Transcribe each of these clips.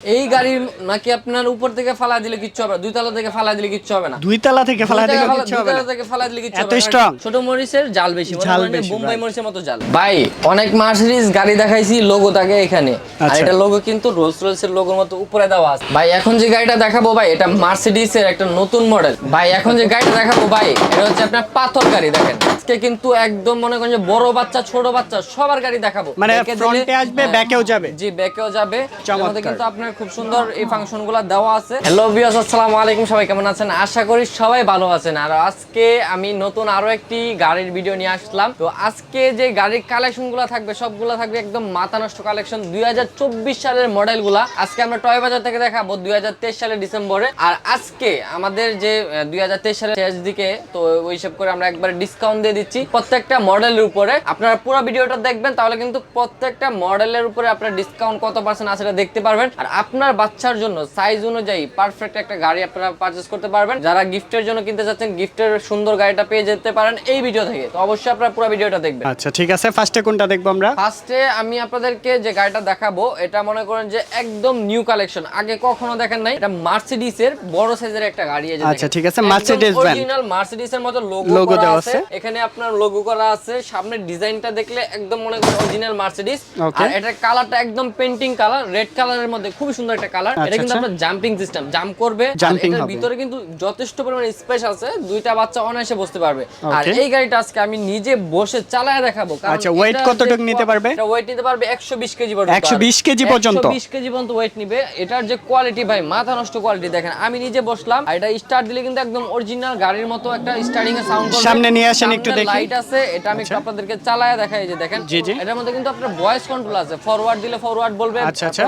এই গাড়ি নাকি আপনার উপর থেকে ফালা দিলে কিচ্ছু হবে না দুই তলা থেকে ফালা দিলে কিচ্ছু হবে না দুই তলা থেকে ফেলা দিলে কিচ্ছু হবে না থেকে ফালা দিলে কিচ্ছু হবে না। strong? ছোট মরিচের জাল বেশি মনে বোম্বাই right. মরিচের মতো জাল ভাই অনেক মার্সিডিজ গাড়ি দেখাইছি লোগো থাকে এখানে আর আচ্ছা। এটা লোগো কিন্তু রোলস রয়েলস এর লোগোর মতো উপরে দেওয়া আছে ভাই এখন যে গাড়িটা দেখাবো ভাই এটা মার্সিডিজ এর একটা নতুন মডেল ভাই এখন যে গাড়িটা দেখাবো ভাই এটা হচ্ছে আপনার পাথর গাড়ি দেখেন আজকে কিন্তু একদম মনে করেন যে বড় বাচ্চা ছোট বাচ্চা সবার গাড়ি দেখাবো। মানে ফ্রন্টে আসবে। ব্যাকেও যাবে। জি ব্যাকেও যাবে। আমাদের কিন্তু আপনার খুব সুন্দর এই ফাংশনগুলো দেওয়া আছে। হ্যালো ভিউয়ার্স আসসালামু আলাইকুম। সবাই কেমন আছেন? আশা করি সবাই ভালো আছেন। আর আজকে আমি নতুন আরও একটি গাড়ির ভিডিও নিয়ে আসলাম। তো আজকে যে গাড়ির কালেকশনগুলো থাকবে সবগুলো থাকবে একদম মাথা নষ্ট কালেকশন দুই হাজার চব্বিশ সালের মডেলগুলা আজকে আমরা টয় বাজার থেকে দেখাবো দুই হাজার তেইশ সালের ডিসেম্বরে আর আজকে আমাদের যে দুই হাজার তেইশ সালের শেষ দিকে তো ওই হিসাব করে আমরা একবার ডিসকাউন্ট দিয়ে দিচ্ছি। প্রত্যেকটা মডেলের উপরে। আপনারা পুরো ভিডিওটা দেখবেন তাহলে কিন্তু প্রত্যেকটা মডেলের উপরে আপনার ডিসকাউন্ট কত পার্সেন্ট আছে সেটা দেখতে পারবেন। আর আপনার বাচ্চার জন্য সাইজ অনুযায়ী পারফেক্ট একটা গাড়ি আপনারা পারচেস করতে পারবেন। যারা গিফটের জন্য কিনতে চাচ্ছেন গিফটের সুন্দর গাড়িটা পেয়ে যেতে পারেন এই ভিডিও থেকে। তো অবশ্যই আপনারা পুরো ভিডিওটা দেখবেন। আচ্ছা ঠিক আছে। ফার্স্টে কোনটা দেখব আমরা? ফার্স্টে আমি আপনাদেরকে যে গাড়িটা দেখাবো এটা মনে করেন যে একদম নিউ কালেকশন আগে কখনো দেখেন নাই এটা মার্সিডিস এর বড় সাইজের একটা গাড়ি যে আচ্ছা, ঠিক আছে, মার্সিডিস van। original মার্সিডিস এর মতো লোগো করা দেওয়া আছে। আছে। এখানে আপনার লোগো করা আছে। সামনের ডিজাইনটা দেখলে একদম মনে করেন অরিজিনাল মার্সিডিস আর এটার কালারটা একদম পেন্টিং কালার রেড কালারের মধ্যে খুবই সুন্দর একটা কালার আচ্ছা, এটা কিন্তু আচ্ছা। আপনার জাম্পিং সিস্টেম জাম্প করবে। এটার ভিতরে কিন্তু যথেষ্ট পরিমাণে স্পেস আছে। দুইটা বাচ্চা অনায়াসে বসতে পারবে। আর এই গাড়িটা আজকে আমি নিজে বসে চালায় দেখাবো। আচ্ছা, এটা কতটুকু নিতে পারবে? এটা ওয়েট নিতে পারবে 120 কেজি পর্যন্ত। 120 কেজি পর্যন্ত? 120 কেজি পর্যন্ত ওয়েট নিবে। এটার যে কোয়ালিটি ভাই মাথা নষ্ট কোয়ালিটি দেখেন। আমি নিজে বসলাম। আর এটা স্টার্ট দিলে কিন্তু একদম অরিজিনাল গাড়ির মতো একটা স্টার্টিং এর সাউন্ড করবে। সামনে নিয়ে আসেন একটু। লাইট আছে এটা আমি আপনাদেরকে চালায় দেখাই যে দেখেন। এটার মধ্যে কিন্তু আপনার ভয়েস কন্ট্রোল আছে। ফরওয়ার্ড দিলে ফরওয়ার্ড বলবে আচ্ছা আচ্ছা।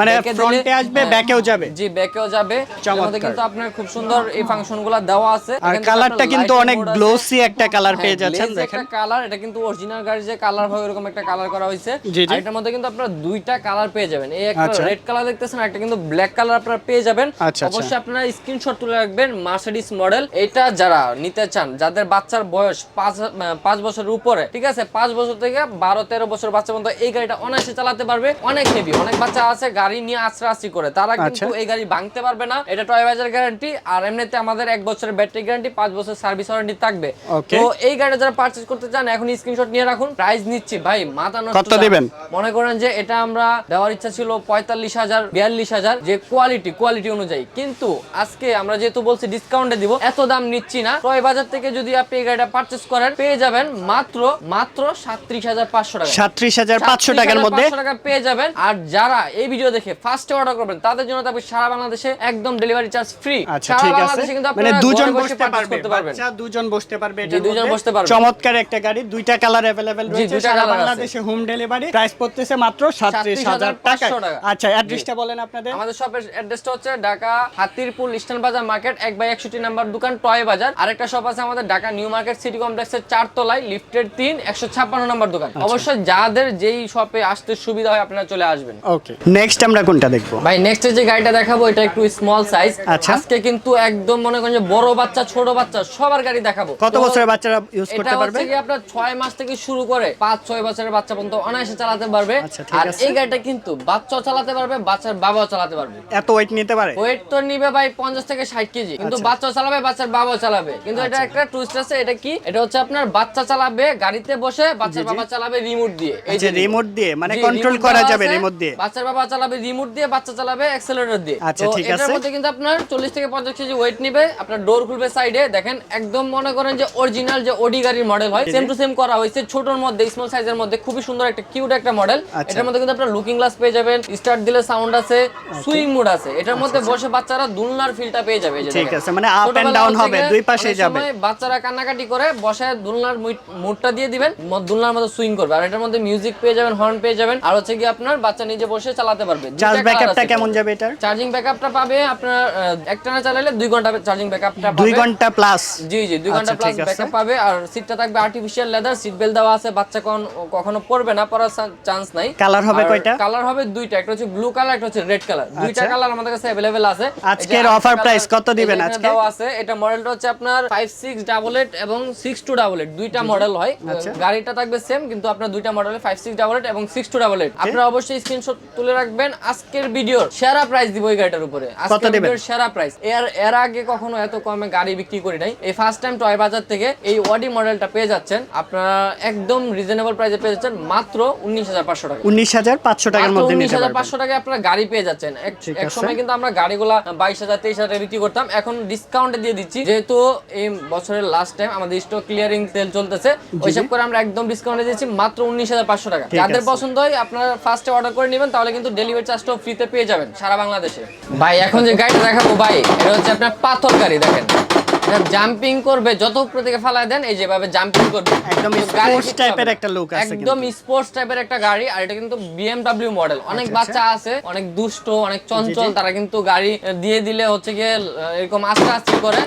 মানে ফ্রন্টে আসবে। ব্যাকেও যাবে। জি ব্যাকেও যাবে। মধ্যে কিন্তু আপনার খুব সুন্দর এই ফাংশনগুলো দেওয়া আছে। আর কালারটা কিন্তু অনেক গ্লোসি একটা কালার হ্যাঁ, পেয়ে যাচ্ছেন দেখেন একটা কালার এটা কিন্তু অরিজিনাল গাড়ির যে কালার হয় এরকম একটা কালার করা হয়েছে। আর এটার মধ্যে কিন্তু আপনারা দুইটা কালার পেয়ে যাবেন। এই একটা আচ্ছা। রেড কালার দেখতেছেন একটা কিন্তু ব্ল্যাক কালার আপনারা পেয়ে যাবেন। আচ্ছা, আচ্ছা। অবশ্যই আপনারা স্ক্রিনশট তুলে রাখবেন মার্সিডিস মডেল এটা যারা নিতে চান যাদের বাচ্চার বয়স পাঁচ পাঁচ বছরের উপরে ঠিক আছে? পাঁচ বছর থেকে বারো তেরো বছর বাচ্চা পর্যন্ত এই গাড়িটা অনায়াসে চালাতে পারবে। অনেক হেভি অনেক বাচ্চা আছে গাড়ি নিয়ে আশ্রা আশ্রি করে। তারা কিন্তু আচ্ছা। এই গাড়ি ভাঙতে পারবে না। এটা টয় বাজার গ্যারান্টি আর এমনিতে আমাদের এক বছরের ব্যাটারি গ্যারান্টি পাঁচ বছর সার্ভিস ওয়ারেন্টি থাকবে। তো এই গাড়িটা যারা পারচেজ করতে চান এখন স্ক্রিনশট নিয়ে রাখুন। প্রাইস নিচ্ছি ভাই মাথা নষ্ট দিবেন? মনে করেন যে এটা আমরা দেওয়ার ইচ্ছা ছিল পঁয়তাল্লিশ হাজার বিয়াল্লিশ হাজার যে কোয়ালিটি কোয়ালিটি অনুযায়ী। কিন্তু আজকে আমরা যেহেতু বলছি ডিসকাউন্টে দিব এত দাম নিচ্ছি না। টয় বাজার থেকে যদি আপনি এই গাড়িটা পারচেজ করেন পেয়ে যাবেন মাত্র মাত্র সাত্রিশ হাজার পাঁচশো টাকা সাত্রিশ হাজার পাঁচশো টাকার মধ্যে 37,500 টাকা পেয়ে যাবেন আর যারা এই ভিডিও দেখে ফার্স্টে অর্ডার করবেন তাদের জন্য থাকবে সারা বাংলাদেশে একদম ডেলিভারি চার্জ ফ্রি আচ্ছা ঠিক আছে মানে দুজন বসতে পারবে করতে পারবেন বাচ্চা দুজন বসতে পারবে জি, এটার দুজন মধ্যে। বসতে পারবে। চমৎকার একটা গাড়ি দুইটা কালার अवेलेबल রয়েছে দুইটা সারা colour আছে। বাংলাদেশে হোম ডেলিভারি প্রাইস পড়তেছে মাত্র 37000 টাকা 37,500 টাকা। আচ্ছা অ্যাড্রেসটা বলেন আপনাদের আমাদের শপের অ্যাড্রেসটা হচ্ছে ঢাকা হাতিরপুল ইস্টার্ন বাজার মার্কেট এক বাই একষট্টি নাম্বার দোকান টয় বাজার আরেকটা শপ আছে আমাদের ঢাকা নিউ মার্কেট সিটি কমপ্লেক্সের চার তলায় লিফটের তিন একশো ছাপ্পান্ন নাম্বার দোকান। আচ্ছা। অবশ্যই যাদের যেই শপে আসতে সুবিধা হয় আপনারা চলে আসবেন। ওকে। নেক্সট আমরা কোনটা দেখব? ভাই নেক্সট যে গাড়িটা দেখাবো এটা একটু স্মল সাইজ আচ্ছা। আজকে কিন্তু একদম মনে করেন যে বড় বাচ্চা ছোট বাচ্চা সবার গাড়ি দেখাবো। কত বছরের বাচ্চারা ইউজ করতে পারবে? কি আপনার ছয় মাস থেকে শুরু করে পাঁচ ছয় বছরের বাচ্চা পর্যন্ত অনায়াসে চালাতে পারবে। আচ্ছা, আর। এই গাড়িটা কিন্তু বাচ্চা চালাতে পারবে বাচ্চার বাবাও চালাতে পারবে। এত ওয়েট নিতে পারে? ওয়েট তো নিবে ভাই পঞ্চাশ থেকে ষাট কেজি। কিন্তু। বাচ্চা চালাবে বাচ্চার বাবাও চালাবে। কিন্তু এটা একটা টুইস্ট আছে এটা কি? এটা হচ্ছে আপনার বাচ্চা চালাবে গাড়িতে বসে বাচ্চার বাবা চালাবে রিমোট দিয়ে। এই আচ্ছা যে রিমোট দিয়ে মানে কন্ট্রোল করা যাবে রিমোট দিয়ে। বাচ্চার বাবা চালাবে রিমোট দিয়ে বাচ্চা চালাবে অ্যাক্সেলারেটর দিয়ে। আচ্ছা, ঠিক এটার আছে। মধ্যে কিন্তু আপনার চল্লিশ থেকে পঞ্চাশ কেজি ওয়েট নিবে আপনার ডোর খুলবে সাইডে দেখেন একদম মনে করেন যে অরিজিনাল যে ওডি গাড়ির মডেল হয় সেম টু সেম করা হয়েছে। ছোটর মধ্যে স্মল সাইজের মধ্যে খুবই সুন্দর একটা কিউট একটা মডেল আচ্ছা। এটার মধ্যে কিন্তু আপনার লুকিং গ্লাস পেয়ে যাবেন স্টার্ট দিলে সাউন্ড আছে সুইং মুড আছে। এটার মধ্যে বসে বাচ্চারা দুলনার ফিলটা পেয়ে যাবে আচ্ছা, ঠিক আছে, মানে ছোটবেলা down হচ্ছে হবে, দুই অনেক যাবে। বাচ্চারা কান্নাকাটি করে বসে দুলনার মুডটা দিয়ে দিবেন ম- দুলনার মতো সুইং করবে আর এটার মধ্যে মিউজিক পেয়ে যাবেন হর্ন পেয়ে যাবেন আর হচ্ছে কি আপনার বাচ্চা নিজে বসে চালাতে পারবে দুইটা চার্জ colour ব্যাকআপটা আছে কেমন যাবে এটার চার্জিং ব্যাকআপটা পাবে আপনার আহ, একটানা চালালে দুই ঘন্টা চার্জিং ব্যাকআপটা পাবে দুই ঘন্টা প্লাস জি জি দুই ঘন্টা আচ্ছা, প্লাস ঠিক আছে। ব্যাকআপ পাবে আর সিটটা থাকবে আর্টিফিশিয়াল লেদার সিট বেল্ট দেওয়া আছে বাচ্চা কোন কখনো পড়বে না পড়ার চান্স নাই কালার হবে কয়টা কালার হবে দুইটা একটা হচ্ছে ব্লু কালার একটা হচ্ছে রেড কালার দুইটা আচ্ছা। কালার আমাদের কাছে अवेलेबल আছে আজকের এই যে offer আজকে price colour- কত দিবেন এই যে এখানে আজকে? দেওয়া আছে এটা মডেলটা হচ্ছে আপনার 5688 এবং 6288 ডাবল এইট দুইটা মডেল হয়। আচ্ছা। গাড়িটা থাকবে সেম কিন্তু আপনার দুইটা model five six double eight এবং সিক্স টু ডাবল এইট আপনারা অবশ্যই স্ক্রিনশট তুলে রাখবেন। আজকের ভিডিওর সেরা প্রাইস দিব এই গাড়িটার উপরে। আজকের ভিডিওর সেরা প্রাইস এর এর আগে কখনো এত কমে গাড়ি বিক্রি করি নাই। এই ফার্স্ট টাইম টয় বাজার থেকে এই ওয়াডি মডেলটা পেয়ে যাচ্ছেন। আপনারা একদম রিজনেবল প্রাইসে পেয়ে যাচ্ছেন মাত্র উনিশ হাজার পাঁচশো টাকা। উনিশ হাজার পাঁচশো টাকার মধ্যে উনিশ হাজার পাঁচশো টাকায় আপনারা গাড়ি পেয়ে যাচ্ছেন। এক-। সময় কিন্তু আমরা গাড়িগুলা বাইশ হাজার তেইশ হাজার বিক্রি করতাম। এখন ডিসকাউন্টে দিয়ে দিচ্ছি। যেহেতু এই বছরের লাস্ট টাইম আমাদের স্টক ক্লিয়ারিং সেল চলতেছে ওইসব করে আমরা একদম ডিসকাউন্টে দিচ্ছি মাত্র উনিশ হাজার পাঁচশো টাকা। যাদের পছন্দ হয় আপনারা ফার্স্টে অর্ডার করে নেবেন তাহলে কিন্তু ডেলিভারি চার্জটাও ফ্রিতে পেয়ে যাবেন সারা বাংলাদেশে। ভাই এখন যে গাড়িটা দেখাবো ভাই এটা হচ্ছে আপনার পাথর গাড়ি দেখেন। জাম্পিং করবে যত উপর থেকে ফালায় দেন এই যেভাবে জাম্পিং করবে। একদম স্পোর্টস টাইপের একটা লুক আছে একদম স্পোর্টস টাইপের একটা গাড়ি আর এটা কিন্তু বিএমডব্লিউ মডেল অনেক বাচ্চা আছে অনেক দুষ্ট অনেক চঞ্চল তারা কিন্তু গাড়ি দিয়ে দিলে হচ্ছে গিয়ে এরকম আস্তে আস্তে করে।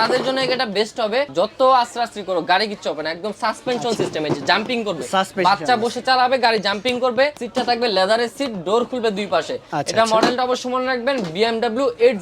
তাদের জন্য এটা বেস্ট হবে। যত আস্তে আস্তে করো গাড়ি কিচ্ছু হবে না। একদম সাসপেনশন সিস্টেম এই জাম্পিং করবে। বাচ্চা বসে চালাবে গাড়ি জাম্পিং করবে সিটটা থাকবে লেদারের সিট ডোর খুলবে দুই পাশে। আচ্ছা, এটা আচ্ছা। মডেলটা অবশ্যই মনে রাখবেন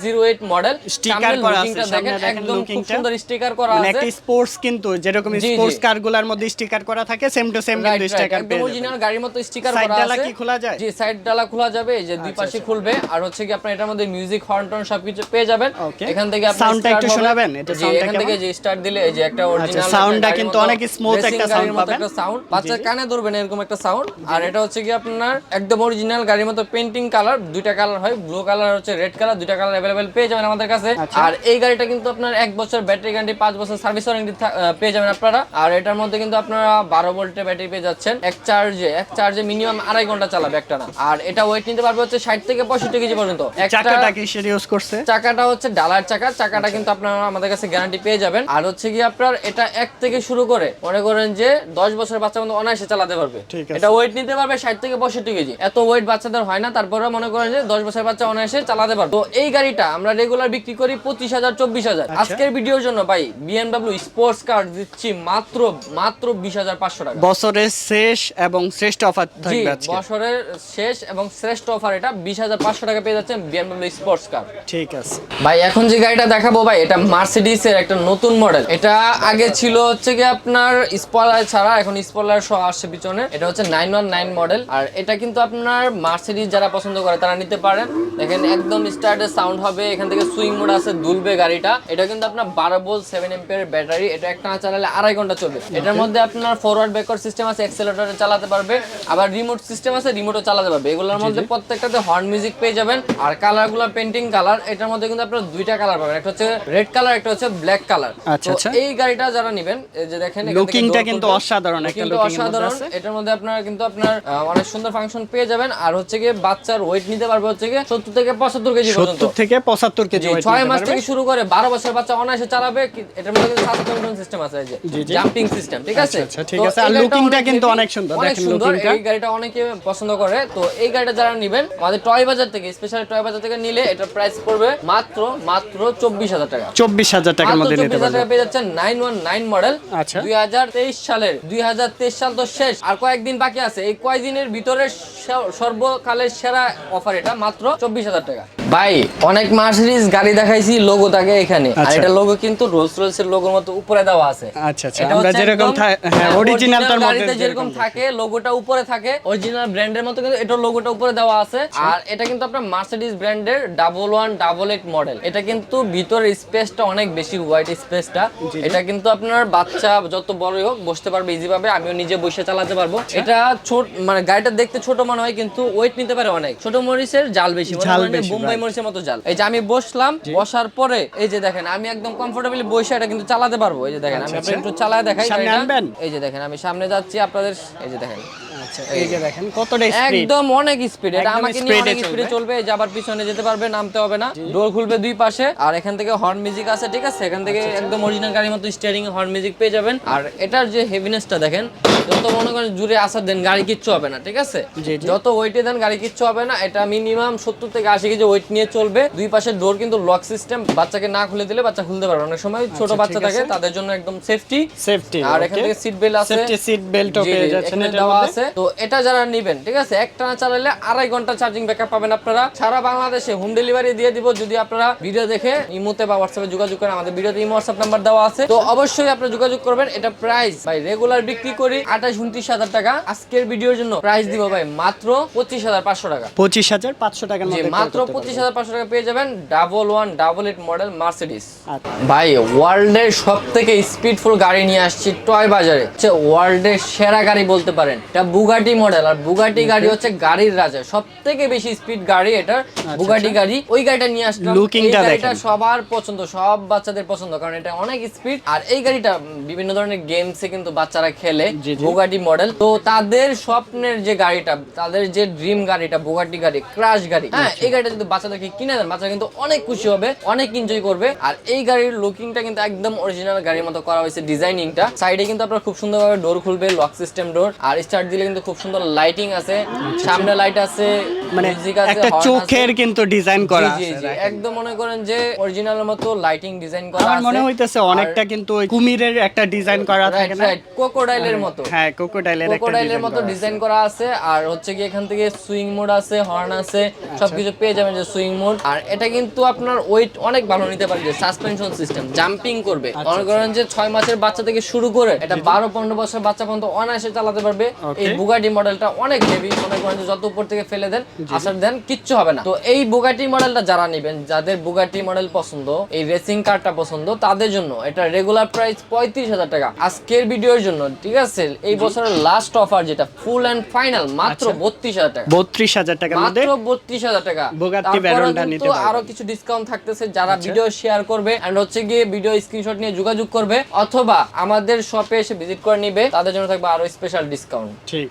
জিরো এইট মডেল Sticker করা আছে, দেখেন একদম খুব সুন্দর স্টিকার করা মানে আছে। একটা স্পোর্টস কিন্তু যেরকম। স্পোর্টস কারগুলার মধ্যে স্টিকার করা থাকে সেম টু সেম কিন্তু স্টিকার একদম original গাড়ির মতো স্টিকার করা ডালা আছে। কি খোলা যায়? জি সাইড ডালা খোলা যাবে এই যে দুই আচ্ছা, পাশে। খুলবে আর হচ্ছে কি আপনার এটার মধ্যে মিউজিক হর্ন টর্ন সবকিছু পেয়ে যাবেন। এখান থেকে আপনি Sound টা start একটু শোনাবেন? এটা জি, sound টা এখান থেকে কেমন? যে স্টার্ট দিলে এই যে একটা অরিজিনাল sound টা কিন্তু অনেক smooth একটা sound পাবেন। সাউন্ড বাচ্চা কানে ধরবেন এরকম একটা সাউন্ড আর এটা হচ্ছে কি আপনার একদম অরিজিনাল গাড়ির মতো পেন্টিং কালার দুইটা কালার হয় ব্লু কালার হচ্ছে রেড কালার দুইটা কালার अवेलेबल পেয়ে যাবেন আমাদের কাছে আচ্ছা। আর এই গাড়িটা কিন্তু আপনার এক বছর ব্যাটারি গ্যারান্টি পাঁচ বছর সার্ভিস ওয়ারেন্টি পেয়ে যাবেন আপনারা আর এটার মধ্যে কিন্তু আপনারা বারো ভোল্টের ব্যাটারি পেয়ে যাচ্ছেন এক চার্জে এক চার্জে মিনিমাম আড়াই ঘন্টা চালাবে একটা না আর এটা ওয়েট নিতে পারবে হচ্ছে ষাট থেকে পঁয়ষট্টি কেজি পর্যন্ত একটা চাকাটা কি সেটা ইউজ করছে চাকাটা হচ্ছে ডালার চাকা চাকাটা কিন্তু আপনারা আমাদের কাছে গ্যারান্টি পেয়ে যাবেন। আর হচ্ছে কি আপনার এটা এক থেকে শুরু করে মনে করেন যে দশ বছরের বাচ্চা কিন্তু অনায়াসে চালাতে পারবে। এটা ওয়েট নিতে পারবে ষাট থেকে পঁয়ষট্টি কেজি। এত ওয়েট বাচ্চাদের হয় না তারপরে মনে করেন যে দশ বছরের বাচ্চা অনায়াসে চালাতে পারবে। তো এই গাড়িটা আমরা রেগুলার বিক্রি করি পঁচিশ হাজার চব্বিশ হাজার। আচ্ছা। আজকের ভিডিওর জন্য ভাই বিএমডব্লিউ স্পোর্টস কার দিচ্ছি মাত্র মাত্র বিশ হাজার পাঁচশো টাকা। বছরের শেষ এবং শ্রেষ্ঠ অফার থাকবে বছরের শেষ এবং শ্রেষ্ঠ অফার এটা বিশ হাজার পাঁচশো টাকা পেয়ে যাচ্ছেন বিএমডব্লিউ স্পোর্টস কার ঠিক আছে। ভাই এখন যে গাড়িটা দেখাবো ভাই এটা মার্সিডিস এর একটা নতুন মডেল এটা আগে ছিল হচ্ছে কি আপনার স্পয়লার ছাড়া এখন স্পয়লার সহ আসছে পিছনে। এটা হচ্ছে নাইন ওয়ান নাইন মডেল আর এটা কিন্তু আপনার মার্সিডিস যারা পছন্দ করে তারা নিতে পারেন। দেখেন একদম স্টার্টের সাউন্ড হবে। এখান থেকে সুইং মোড আছে দুলবে গাড়িটা। এটা কিন্তু আপনার বারো বোল সেভেন এম্পিয়ার ব্যাটারি এটা একটা না চালালে আড়াই ঘণ্টা চলবে। এটার মধ্যে আপনার ফরওয়ার্ড ব্যাকওয়ার্ড সিস্টেম আছে অ্যাক্সেলেটরে চালাতে পারবে। আবার রিমোট সিস্টেম আছে রিমোটও চালাতে পারবে। এগুলোর মধ্যে প্রত্যেকটাতে হর্ন মিউজিক পেয়ে যাবেন। আর কালারগুলো পেন্টিং কালার এটার মধ্যে কিন্তু আপনার দুইটা কালার পাবেন। একটা হচ্ছে রেড কালার একটা হচ্ছে ব্ল্যাক কালার আচ্ছা, আচ্ছা। এই গাড়িটা যারা নেবেন এই যে দেখেন থেকে কিন্তু অসাধারণ একটা looking অসাধারণ। এটার মধ্যে আপনার কিন্তু আপনার অনেক সুন্দর ফাংশন পেয়ে যাবেন। আর হচ্ছে গিয়ে বাচ্চার ওয়েট নিতে পারবে হচ্ছে গিয়ে সত্তর থেকে পঁচাত্তর কেজি পর্যন্ত। সত্তর থেকে পঁচাত্তর কেজি জি, weight ছয় মাস থেকে শুরু করে বারো বছর বাচ্চা অনায়াসে চালাবে। এটার মধ্যে কিন্তু সাসপেনশন সিস্টেম আছে এই যে। জাম্পিং সিস্টেম ঠিক আছে? আচ্ছা, আচ্ছা, ঠিক আছে। আর গাড়িটা কিন্তু অনেক সুন্দর, দেখেন looking-টা। এই গাড়িটা অনেকে পছন্দ করে। তো এই গাড়িটা যারা নেবেন আমাদের টয় বাজার থেকে স্পেশালি টয় বাজার থেকে নিলে এটা প্রাইস পড়বে মাত্র মাত্র চব্বিশ হাজার টাকা। চব্বিশ হাজার টাকার মধ্যে নিতে চব্বিশ পারবে। পেয়ে যাচ্ছেন নাইন ওয়ান নাইন মডেল। আচ্ছা। দুই হাজার তেইশ সালের দুই হাজার তেইশ সাল তো শেষ। আর কয়েকদিন বাকি আছে। এই কয়েকদিনের ভিতরে সর্বকালের সেরা অফার এটা? মাত্র চব্বিশ হাজার টাকা। ভাই অনেক মার্সিডিজ গাড়ি দেখাইছি লোগো থাকে এখানে। আর আচ্ছা। এটা লোগো কিন্তু রোলস রয়েলস এর লোগোর মতো উপরে দেওয়া আছে। আচ্ছা আচ্ছা। আমরা যেরকম হ্যাঁ অরিজিনাল তার মধ্যে যেরকম থাকে। লোগোটা উপরে থাকে। অরিজিনাল ব্র্যান্ডের মতো কিন্তু এটা লোগোটা উপরে দেওয়া আছে। আচ্ছা। আর এটা কিন্তু আপনার মার্সিডিজ ব্র্যান্ডের double one double eight model এটা কিন্তু ভিতরের স্পেসটা অনেক বেশি হোয়াইট স্পেসটা এটা কিন্তু আপনার বাচ্চা যত বড়ই হোক বসতে পারবে ইজি ভাবে। আমিও নিজে বসে চালাতে পারব। আচ্ছা। এটা ছোট মানে গাড়িটা দেখতে ছোট মনে হয় কিন্তু ওয়েট নিতে পারে অনেক। ছোট মরিচের জাল বেশি। মনে বোম্বাই right. মরিচের মতো জাল। এই যে আমি বসলাম বসার পরে এই যে দেখেন আমি একদম কমফোর্টেবলি বসে এটা কিন্তু চালাতে পারব। এই যে দেখেন আমি আচ্ছা, আপনাকে আচ্ছা। একটু চালায় দেখাই সামনে এই যে দেখেন আমি সামনে যাচ্ছি আপনাদের এই যে দেখেন। আচ্ছা এই যে দেখেন কতটা স্পিড একদম অনেক স্পিড এটা আমাকে নিয়ে অনেক স্পিডে চলবে। চলবে এই যে পিছনে যেতে পারবে নামতে হবে না। ডোর খুলবে দুই পাশে আর এখান থেকে হর্ন মিউজিক আছে ঠিক আছে? এখান থেকে আচ্ছা, একদম অরিজিনাল গাড়ির মতো স্টিয়ারিং হর্ন মিউজিক পেয়ে যাবেন। আর এটার যে হেভিনেসটা দেখেন যত মনে করেন জুড়ে আসার দেন গাড়ি কিচ্ছু হবে না ঠিক আছে? জি, জি। যত ওয়েটে দেন গাড়ি কিচ্ছু হবে না। এটা মিনিমাম সত্তর থেকে আশি কেজি ওয়েট নিয়ে চলবে। দুই পাশের ডোর কিন্তু লক সিস্টেম বাচ্চাকে না খুলে দিলে বাচ্চা খুলতে পারবে অনেক সময় ছোট আচ্ছা, বাচ্চা থাকে তাদের জন্য একদম সেফটি সেফটি আর এখান থেকে সিট বেল্ট আছে। সিট বেল্টও পেয়ে যাচ্ছেন এখানে এটার দেওয়া মধ্যে। আছে। তো এটা যারা নেবেন ঠিক আছে? একটানা চালালে আড়াই ঘণ্টা চার্জিং ব্যাকআপ পাবেন আপনারা। সারা বাংলাদেশে হোম ডেলিভারি দিয়ে দিব যদি আপনারা ভিডিও দেখে ইমোতে বা হোয়াটসঅ্যাপে যোগাযোগ করেন আমাদের ভিডিওতে ইমো হোয়াটসঅ্যাপ নাম্বার দেওয়া আছে। তো অবশ্যই আপনারা যোগাযোগ করবেন এটা প্রাইস ভাই রেগুলার বিক্রি করি আঠাশ উনত্রিশ হাজার টাকা। আজকের ভিডিওর জন্য প্রাইস দিব ভাই মাত্র পঁচিশ হাজার পাঁচশো টাকা। পঁচিশ হাজার পাঁচশো টাকার জি মাত্র পঁচিশ হাজার পাঁচশো টাকা পেয়ে যাবেন double one double eight model Mercedes. ভাই ওয়ার্ল্ডের সব থেকে স্পিডফুল গাড়ি নিয়ে আসছি টয় বাজারে। ওয়ার্ল্ডের সেরা গাড়ি বলতে পারেন। এটা বুগাটি মডেল আর বুগাটি গাড়ি হচ্ছে গাড়ির রাজা। সব থেকে বেশি স্পিড গাড়ি এটা বুগাটি গাড়ি। ওই গাড়িটা নিয়ে আসলাম। দেখেন। সবার পছন্দ সব বাচ্চাদের পছন্দ কারণ এটা অনেক স্পিড আর এই গাড়িটা বিভিন্ন ধরনের গেমসে কিন্তু বাচ্চারা খেলে। বুগাটি মডেল তো তাদের স্বপ্নের যে গাড়িটা তাদের যে ড্রিম গাড়িটা বুগাটি গাড়ি ক্রাশ গাড়ি হ্যাঁ এই গাড়িটা যদি বাচ্চাদেরকে কিনে দেন বাচ্চারা কিন্তু অনেক খুশি হবে অনেক এনজয় করবে। আর এই গাড়ির লুকিংটা কিন্তু একদম অরিজিনাল গাড়ির মতো করা হয়েছে ডিজাইনিংটা সাইডে কিন্তু আপনার খুব সুন্দরভাবে ডোর খুলবে লক সিস্টেম ডোর আর স্টার্ট দিলে কিন্তু খুব সুন্দর লাইটিং আছে সামনে লাইট আছে মানে একটা চোখের কিন্তু ডিজাইন করা আছে একদম মনে করেন যে অরিজিনাল মতো লাইটিং ডিজাইন করা আছে। মনে হইতেছে অনেকটা কিন্তু ওই কুমিরের একটা ডিজাইন করা থাকে না? রাইট ক্রোকোডাইলের মতো। হ্যাঁ কোকোডাইলের একটা ক্রোকোডাইলের ডিজাইন মতো ডিজাইন করা আছে। আর হচ্ছে কি এখান থেকে সুইং মোড আছে হর্ন আছে সবকিছু পেয়ে যাবেন যে সুইং মোড আর এটা কিন্তু আপনার ওয়েট অনেক ভালো নিতে পারে যে সাসপেনশন সিস্টেম জাম্পিং করবে। মনে করেন যে ছয় মাসের বাচ্চা থেকে শুরু করে এটা বারো পনেরো বছর বাচ্চা পর্যন্ত অনায়াসে চালাতে পারবে। এই বুগাটি মডেলটা অনেক হেভি মনে করেন যত উপর থেকে ফেলে দেন আসার দেন কিচ্ছু হবে না। তো এই বুগাটি মডেলটা যারা নেবেন যাদের বুগাটি মডেল পছন্দ এই রেসিং কারটা পছন্দ তাদের জন্য এটা রেগুলার প্রাইস পঁয়ত্রিশ হাজার টাকা। আজকের ভিডিওর জন্য ঠিক আছে? এই বছরের লাস্ট অফার যেটা ফুল এন্ড ফাইনাল মাত্র বত্রিশ হাজার টাকা। বত্রিশ হাজার মধ্যে মাত্র বত্রিশ হাজার টাকা। কিন্তু আরও কিছু ডিসকাউন্ট থাকতেছে যারা ভিডিও শেয়ার করবে এন্ড হচ্ছে গিয়ে ভিডিও স্ক্রিনশট নিয়ে যোগাযোগ করবে অথবা আমাদের শপে এসে ভিজিট করে নিবে তাদের জন্য থাকবে আরও স্পেশাল ডিসকাউন্ট ঠিক।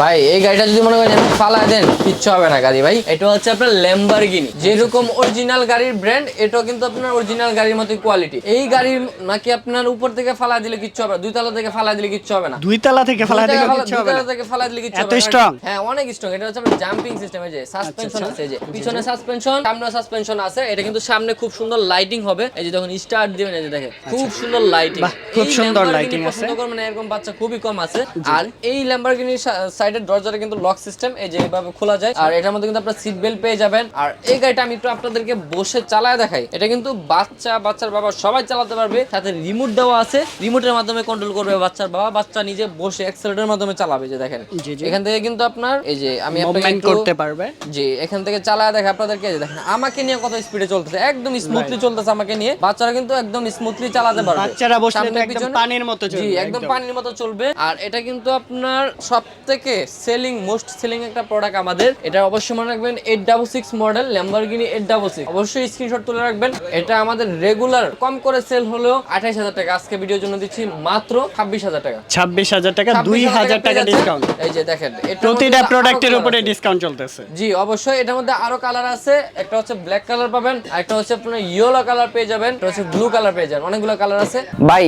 ভাই এই গাড়িটা যদি মনে করেন ফালা দেন কিচ্ছু হবে না গাড়ি ভাই। এটা হচ্ছে আপনার ল্যাম্বরগিনি যেরকম অরিজিনাল গাড়ির ব্র্যান্ড এটাও কিন্তু আপনার অরিজিনাল গাড়ির মতো কোয়ালিটি এই গাড়ির নাকি আপনার উপর থেকে ফালা দিলে কিচ্ছু হবে না দুই তলা থেকে ফালা দিলে কিচ্ছু হবে না। দুই তলা থেকে ফেলা দিলে দুই হবে তলা না থেকে ফালা দিলে কিচ্ছু হবে না। হ্যাঁ অনেক স্ট্রং এটা হচ্ছে আপনার জাম্পিং সিস্টেম এই যে সাসপেনশন আচ্ছা। আছে যে পিছনে সাসপেনশন সামনে সাসপেনশন আছে। এটা কিন্তু সামনে খুব সুন্দর লাইটিং হবে। এই যে যখন স্টার্ট দিবেন এই যে দেখেন খুব সুন্দর লাইটিং খুব সুন্দর লাইটিং আছে। করবেন এরকম বাচ্চা খুবই কম আছে। আর এই ল্যাম্বরগিনির সাইডের দরজাটা কিন্তু লক সিস্টেম এই যে এইভাবে খোলা যায়। আর এটার মধ্যে কিন্তু আপনারা সিট বেল্ট পেয়ে যাবেন। আর এই গাড়িটা আমি একটু আপনাদেরকে বসে চালায় দেখাই। এটা কিন্তু বাচ্চা বাচ্চার বাবা সবাই চালাতে পারবে। সাথে রিমোট দেওয়া আছে। রিমোটের মাধ্যমে কন্ট্রোল করবে বাচ্চার বাবা। বাচ্চা নিজে বসে অ্যাক্সেলেটরের মাধ্যমে চালাবে যে দেখেন। জি, জি। এখান থেকে কিন্তু আপনার এই যে আমি আপনাকে করতে পারবে। জি এখান থেকে চালায় দেখে আপনাদেরকে দেখেন। আমাকে নিয়ে কত স্পিডে চলতেছে। একদম স্মুথলি চলতেছে আমাকে নিয়ে। বাচ্চারা কিন্তু একদম স্মুথলি চালাতে পারবে। বাচ্চারা বসলে একদম পানির মতো চলবে, একদম একদম। পানির মতো চলবে। আর এটা কিন্তু আপনার সব থেকে সেলিং মোস্ট সেলিং একটা প্রোডাক্ট আমাদের। এটা অবশ্যই মনে রাখবেন eight double six model Lamborghini eight double six অবশ্যই স্ক্রিনশট তুলে রাখবেন। এটা আমাদের রেগুলার কম করে সেল হলেও আঠাইশ হাজার টাকা। আজকে ভিডিওর জন্য দিচ্ছি মাত্র ছাব্বিশ হাজার টাকা। ছাব্বিশ হাজার টাকা 26,000 দুই হাজার টাকা ডিসকাউন্ট এই যে দেখেন প্রতিটা প্রোডাক্টের উপরে ডিসকাউন্ট চলতেছে। জি অবশ্যই এটার মধ্যে আরও কালার আছে। একটা হচ্ছে ব্ল্যাক কালার পাবেন আর একটা হচ্ছে আপনার ইয়েলো কালার পেয়ে যাবেন একটা হচ্ছে ব্লু কালার পেয়ে যাবেন। অনেকগুলো কালার আছে। ভাই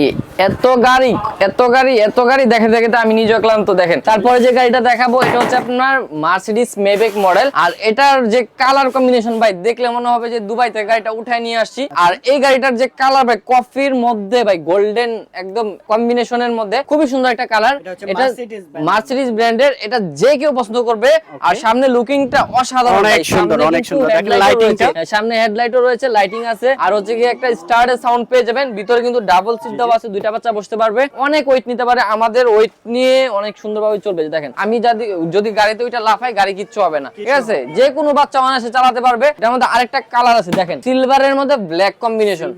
এত গাড়ি এত গাড়ি এত গাড়ি দেখে দেখে তো আমি নিজে ক্লান্ত দেখেন। তারপরে যে গাড়িটা দেখাবো এটা হচ্ছে আপনার মার্সিডিস মেবেক মডেল আর এটার যে কালার কম্বিনেশন ভাই দেখলে মনে হবে যে দুবাই থেকে গাড়িটা উঠায় নিয়ে আসছি। আর এই গাড়িটার যে কালার ভাই কফির মধ্যে ভাই গোল্ডেন একদম কম্বিনেশনের মধ্যে খুবই সুন্দর একটা কালার এটা মার্সিডিস ব্র্যান্ডের এটা যে কেউ পছন্দ করবে। আর সামনে লুকিংটা অসাধারণ অনেক সুন্দর, অনেক সুন্দর। রয়েছে। হ্যাঁ, সামনে হেডলাইটও রয়েছে লাইটিং আছে। আর হচ্ছে কি একটা স্টার্টের সাউন্ড পেয়ে যাবেন। ভিতরে কিন্তু ডাবল সিট দেওয়া আছে দুইটা বাচ্চা বসতে পারবে। অনেক ওয়েট নিতে পারে। আমাদের ওয়েট নিয়ে অনেক সুন্দরভাবে চলবে। যে দেখেন আমি যদি যদি গাড়িতে ওইটা লাফাই গাড়ি কিচ্ছু হবে না। ঠিক আছে? যে কোনো বাচ্চা অনায়াসে চালাতে পারবে। এটার মধ্যে আরেকটা কালার আছে দেখেন। সিলভারের মধ্যে ব্ল্যাক কম্বিনেশন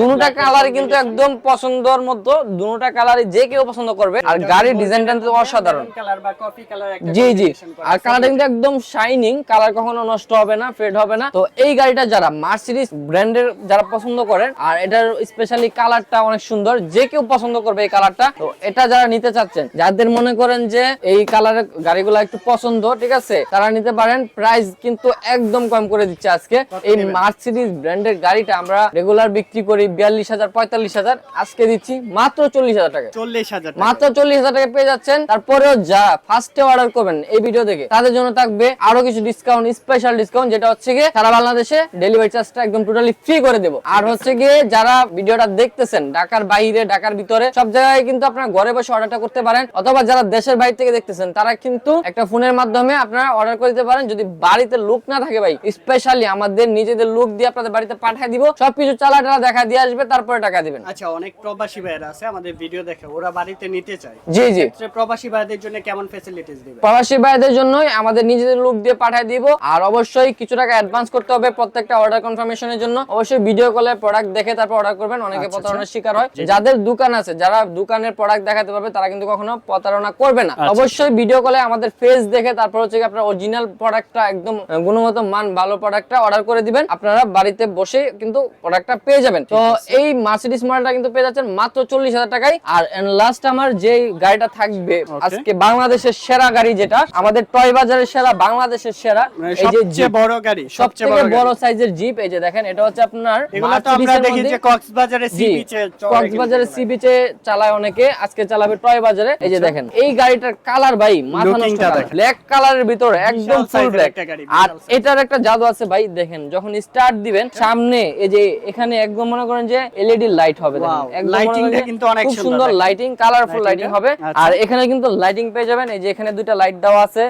দুটা কালার কিন্তু একদম পছন্দর মতো দুটা কালারই যে কেউ পছন্দ করবে। আর গাড়ির ডিজাইনটা কিন্তু অসাধারণ। কালার বা কফি কালার একটা জি জি। আর আছে। কালারটা কিন্তু একদম শাইনিং কালার কখনো নষ্ট হবে না ফেড হবে না। তো এই গাড়িটা যারা মার্সিডিস ব্র্যান্ডের যারা পছন্দ করেন আর এটার স্পেশালি কালারটা অনেক সুন্দর যে কেউ পছন্দ করবে এই কালারটা তো এটা যারা নিতে চাচ্ছেন যাদের মনে করেন যে এই কালারের গাড়িগুলো একটু পছন্দ ঠিক আছে? তারা নিতে পারেন প্রাইস কিন্তু একদম কম করে দিচ্ছে আজকে। এই মার্সিডিস ব্র্যান্ডের গাড়িটা আমরা রেগুলার বিক্রি করি বিয়াল্লিশ হাজার পঁয়তাল্লিশ হাজার আজকে দিচ্ছি মাত্র চল্লিশ হাজার টাকা। চল্লিশ হাজার মাত্র চল্লিশ হাজার টাকা পেয়ে যাচ্ছেন তারপরেও যা ফার্স্টে অর্ডার করবেন এই ভিডিও থেকে তাদের জন্য থাকবে আরও কিছু ডিসকাউন্ট স্পেশাল ডিসকাউন্ট যেটা হচ্ছে গিয়ে সারা বাংলাদেশে ডেলিভারি চার্জটা একদম টোটালি ফ্রি করে দেবো। আর হচ্ছে গিয়ে যারা ভিডিওটা দেখতেছেন ঢাকার বাইরে ঢাকার ভিতরে সব জায়গায় কিন্তু আপনার ঘরে বসে অর্ডারটা করতে পারেন অথবা যারা দেশের বাইরে থেকে দেখতেছেন তারা কিন্তু একটা ফোনের মাধ্যমে আপনারা অর্ডার করে দিতে পারেন। যদি বাড়িতে লোক না থাকে ভাই স্পেশালি আমাদের নিজেদের লোক দিয়ে আপনাদের বাড়িতে পাঠিয়ে দিব সবকিছু চালা টালা দেখা দিয়ে আসবে তারপরে টাকা দিবেন। আচ্ছা অনেক প্রবাসী ভাইয়েরা আছে আমাদের ভিডিও দেখে ওরা বাড়িতে নিতে চায়। জি জি। প্রবাসী ভাইদের জন্য কেমন ফ্যাসিলিটিস দিবে প্রবাসী ভাইদের জন্যই আমাদের নিজেদের লোক দিয়ে পাঠিয়ে দিব আর অবশ্যই কিছু টাকা অ্যাডভান্স করতে হবে প্রত্যেকটা অর্ডার কনফার্মেশনের জন্য। অবশ্যই ভিডিও কলে প্রোডাক্ট দেখে তারপর অর্ডার করবেন অনেকে আচ্ছা, প্রতারণার শিকার হয়। যাদের দোকান আছে যারা দোকানের প্রোডাক্ট দেখাতে পারবে তারা কিন্তু কখনো প্রতারণা করবে না। আচ্ছা। অবশ্যই ভিডিও কলে আমাদের ফেস দেখে তারপর হচ্ছে আপনার অরিজিনাল প্রোডাক্টটা একদম গুণগত মান ভালো প্রোডাক্টটা অর্ডার করে দিবেন। আপনারা বাড়িতে বসে কিন্তু প্রোডাক্টটা পেয়ে যাবেন। তো এই মার্সিডিস মডেলটা কিন্তু পেয়ে যাচ্ছেন মাত্র চল্লিশ হাজার টাকায়। আর লাস্ট আমার যে গাড়িটা থাকবে আজকে বাংলাদেশের সেরা গাড়ি যেটা আমাদের টয় বাজারের সেরা বাংলাদেশের সেরা মানে এই যে সবচেয়ে বড় গাড়ি সবচেয়ে বড় সাইজের জিপ এই যে দেখেন এটা হচ্ছে আপনার এগুলো তো আমরা দেখি যে কক্সবাজারে সি জি বিচে কক্সবাজারের সি বিচে চালায় অনেকে আজকে চালাবে টয় বাজারে। এই যে দেখেন এই গাড়িটার কালার ভাই মাথা নষ্ট ব্ল্যাক কালারের ভিতর একদম ফুল ব্ল্যাক আর এটার একটা জাদু আছে ভাই দেখেন যখন স্টার্ট দিবেন সামনে এই যে এখানে একদম মনে করেন যে এলইডি লাইট হবে যে কিন্তু অনেক খুব সুন্দর লাইটিং কালারফুল লাইটিং হবে। আচ্ছা। আর এখানে কিন্তু লাইটিং পেয়ে যাবেন এই যে এখানে দুইটা লাইট দেওয়া আছে।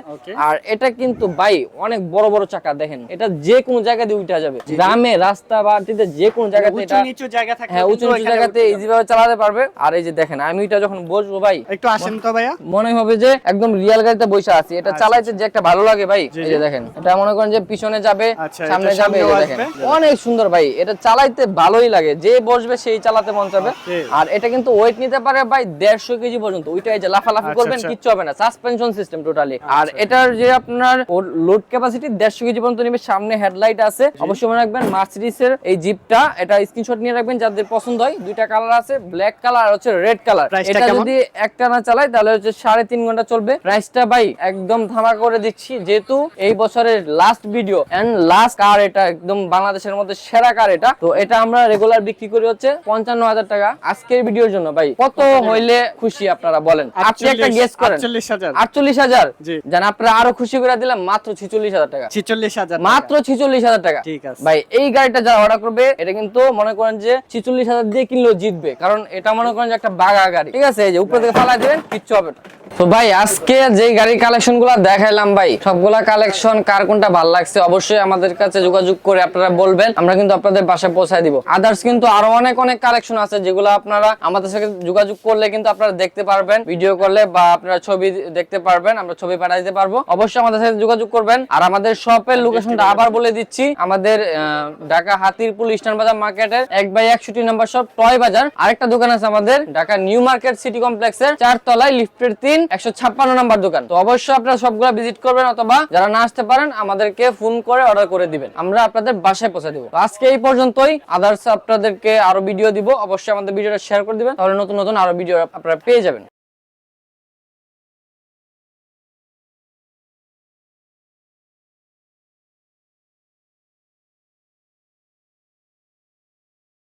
আর এটা কিন্তু ভাই অনেক বড় বড় চাকা দেখেন। এটা যে কোনো জায়গা দিয়ে উঠে যাবে। গ্রামে রাস্তা বাড়িতে যে কোনো জায়গাতে উঁচু এটা নিচু জায়গা থাকে হ্যাঁ উঁচু নিচু জায়গাতে ইজি ভাবে চালাতে পারবে। আর এই যে দেখেন আমি এটা যখন বসবো ভাই একটু আসেন তো ভাইয়া। মনে হবে যে একদম রিয়েল গাড়িতে বসে আছি। এটা চালাইতে যে একটা ভালো লাগে ভাই এই যে দেখেন এটা মনে করেন যে পিছনে যাবে আচ্ছা, সামনে যাবে এই দেখেন। অনেক সুন্দর ভাই এটা চালাইতে ভালোই লাগে যে বসবে সেই চালাতে মন চাবে। আর এটা কিন্তু ওয়েট নিতে পারে ভাই দেড়শো কেজি পর্যন্ত ওইটাই যে লাফালাফি আচ্ছা, করবেন আচ্ছা। কিচ্ছু হবে না সাসপেনশন সিস্টেম টোটালি আর এটার যে আপনার লোড ক্যাপাসিটি দেড়শো কেজি পর্যন্ত নিবে সামনে হেডলাইট আছে। অবশ্যই মনে রাখবেন মার্সিডিস এর এই জিপটা এটা স্ক্রিনশট নিয়ে রাখবেন যাদের পছন্দ হয় দুইটা কালার আছে ব্ল্যাক কালার আর হচ্ছে রেড কালার এটা যদি একটা না চালাই তাহলে হচ্ছে সাড়ে তিন ঘণ্টা চলবে। প্রাইসটা ভাই একদম ধামা করে দিচ্ছি। যেহেতু এই বছরের last video and last car এটা একদম বাংলাদেশের মধ্যে সেরা কার এটা। তো এটা আমরা রেগুলার বিক্রি করি হচ্ছে পঞ্চান্ন হাজার টাকা। আজকের ভিডিওর জন্য ভাই কত হইলে খুশি আপনারা বলেন? আপনি একটা গেস করেন। আটচল্লিশ হাজার। জান আপনারা আরও খুশি করে দিলাম মাত্র ছিচল্লিশ হাজার টাকা। ছিচল্লিশ হাজার মাত্র ছিচল্লিশ হাজার টাকা। ঠিক আছে। ভাই এই গাড়িটা যারা অর্ডার করবে এটা কিন্তু মনে করেন যে ছিচল্লিশ হাজার দিয়ে কিনলেও জিতবে। কারণ এটা মনে করেন যে একটা বাগা গাড়ি। ঠিক আছে এই যে উপর থেকে ফালাই দিবেন কিচ্ছু হবে না। তো ভাই আজকে যে গাড়ির কালেকশনগুলা দেখাইলাম ভাই সবগুলা কালেকশন কার কোনটা ভালো লাগছে অবশ্যই আমাদের কাছে যোগাযোগ করে আপনারা বলবেন আমরা কিন্তু আপনাদের বাসায় পৌঁছায় দিব। আদার্স কিন্তু আরও অনেক অনেক কালেকশন আছে যেগুলো আপনারা আমাদের সাথে যোগাযোগ করলে কিন্তু আপনারা দেখতে পারবেন ভিডিও করলে বা আপনারা ছবি দেখতে পারবেন আমরা ছবি পাঠিয়ে দিতে পারব। অবশ্যই আমাদের সাথে যোগাযোগ করবেন। আর আমাদের শপের লোকেশনটা আবার বলে দিচ্ছি আমাদের ঢাকা হাতিরপুল ইস্টার্ন বাজার মার্কেটের এক বাই একষট্টি নাম্বার শপ টয় বাজার। আরেকটা দোকান আছে আমাদের ঢাকা নিউ মার্কেট সিটি কমপ্লেক্সের চার তলায় লিফটের তিন একশো ছাপ্পান্ন নাম্বার দোকান। তো অবশ্যই আপনারা সবগুলো ভিজিট করবেন অথবা যারা না আসতে পারেন, আমাদেরকে ফোন করে অর্ডার করে দিবেন। আমরা আপনাদের বাসায় পৌঁছে দিব। আজকে এই পর্যন্তই। আদার্স আপনাদেরকে আরও ভিডিও দিব। অবশ্যই আমাদের ভিডিওটা শেয়ার করে দিবেন। তাহলে নতুন নতুন আরও ভিডিও আপনারা পেয়ে যাবেন।